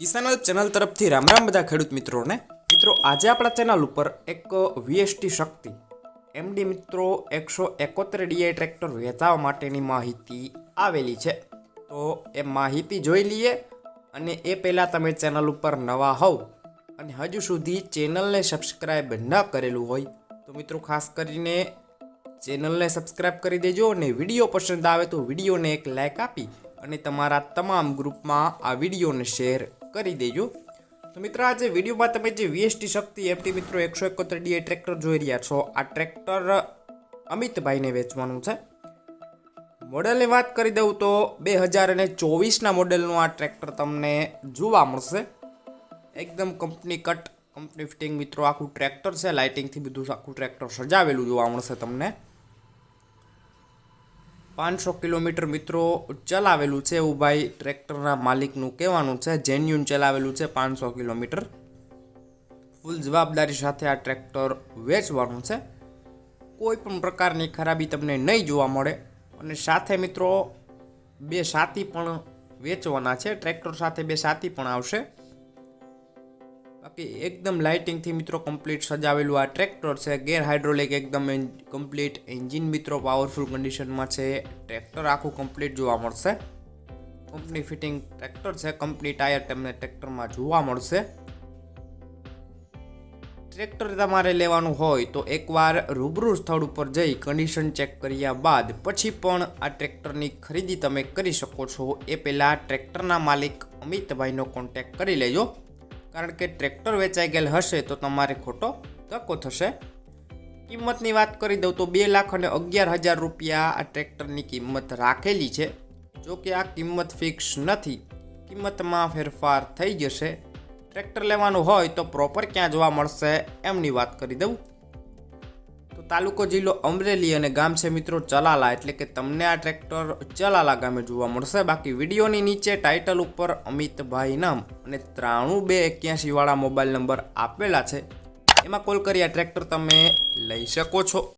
કિસાનલ channel તરફથી રામ રામ બધા ખેડૂત મિત્રોને. મિત્રો, આજે આપણા ચેનલ ઉપર એક વીએસટી શક્તિ એમડી મિત્રો એકસો એકોતેર ડીઆઈ ટ્રેક્ટર વેચાવા માટેની માહિતી આવેલી છે. તો એ માહિતી જોઈ લઈએ અને એ પહેલાં તમે ચેનલ ઉપર નવા હોવ અને હજુ સુધી ચેનલને સબસ્ક્રાઈબ ન કરેલું હોય, તો મિત્રો ખાસ કરીને ચેનલને સબસ્ક્રાઈબ કરી દેજો અને વીડિયો પસંદ આવે તો વિડીયોને એક લાઇક આપી અને તમારા તમામ ગ્રુપમાં આ વિડીયોને શેર કરી દેજો. તો મિત્રો, આજે વિડીયોમાં તમે જે વીએસટી શક્તિ એફટી મિત્રો એકસો એકોતેર ડીએ ટ્રેક્ટર જોઈ રહ્યા છો, આ ટ્રેક્ટર અમિતભાઈને વેચવાનું છે. મોડલની વાત કરી દઉં તો બે હજાર અને ચોવીસના મોડેલનું આ ટ્રેક્ટર તમને જોવા મળશે. એકદમ કંપની કટ, કંપની ફિટિંગ મિત્રો, આખું ટ્રેક્ટર છે, લાઇટિંગથી બધું આખું ટ્રેક્ટર સજાવેલું જોવા મળશે તમને. પાંચસો કિલોમીટર મિત્રો ચલાવેલું છે એવું ભાઈ ટ્રેક્ટરના માલિકનું કહેવાનું છે. જેન્યુન ચલાવેલું છે પાંચસો કિલોમીટર. ફૂલ જવાબદારી સાથે આ ટ્રેક્ટર વેચવાનું છે. કોઈ પણ પ્રકારની ખરાબી તમને નહીં જોવા મળે. અને સાથે મિત્રો બે સાથી પણ વેચવાના છે. ટ્રેક્ટર સાથે બે સાથી પણ આવશે. બાકી એકદમ લાઇટિંગથી મિત્રો કમ્પ્લીટ સજાવેલું આ ટ્રેક્ટર છે. ગેર હાઇડ્રોલિક એકદમ કમ્પ્લીટ એન્જિન મિત્રો, પાવરફુલ કન્ડિશનમાં છે. ટ્રેક્ટર આખું કમ્પ્લીટ જોવા મળશે. કંપની ફિટિંગ ટ્રેક્ટર છે. કંપની ટાયર તમને ટ્રેક્ટરમાં જોવા મળશે. ટ્રેક્ટર તમારે લેવાનું હોય તો એકવાર રૂબરૂ સ્થળ ઉપર જઈ કન્ડિશન ચેક કર્યા બાદ પછી પણ આ ટ્રેક્ટરની ખરીદી તમે કરી શકો છો. એ પહેલાં ટ્રેક્ટરના માલિક અમિતભાઈનો કોન્ટેક કરી લેજો. કારણ કે ટ્રેક્ટર વેચાઈ ગયેલ હશે તો તમારે ખોટો ધક્કો થશે. કિંમતની વાત કરી દઉં તો બે લાખ અને અગિયાર હજાર રૂપિયા આ ટ્રેક્ટરની કિંમત રાખેલી છે. જો કે આ કિંમત ફિક્સ નથી. કિંમતમાં ફેરફાર થઈ જશે. ટ્રેક્ટર લેવાનું હોય તો પ્રોપર ક્યાં જોવા મળશે, એમની વાત કરી દઉં. તાલુકો જિલ્લો અમરેલી અને ગામ છે મિત્રો ચલાલા. એટલે કે તમને આ ટ્રેક્ટર ચલાલા ગામે જોવા મળશે. બાકી વિડીયોની નીચે ટાઇટલ ઉપર અમિતભાઈ નામ અને ત્રાણું બે એક્યાસીવાળા મોબાઈલ નંબર આપેલા છે. એમાં કોલ કરી આ ટ્રેક્ટર તમે લઈ શકો છો.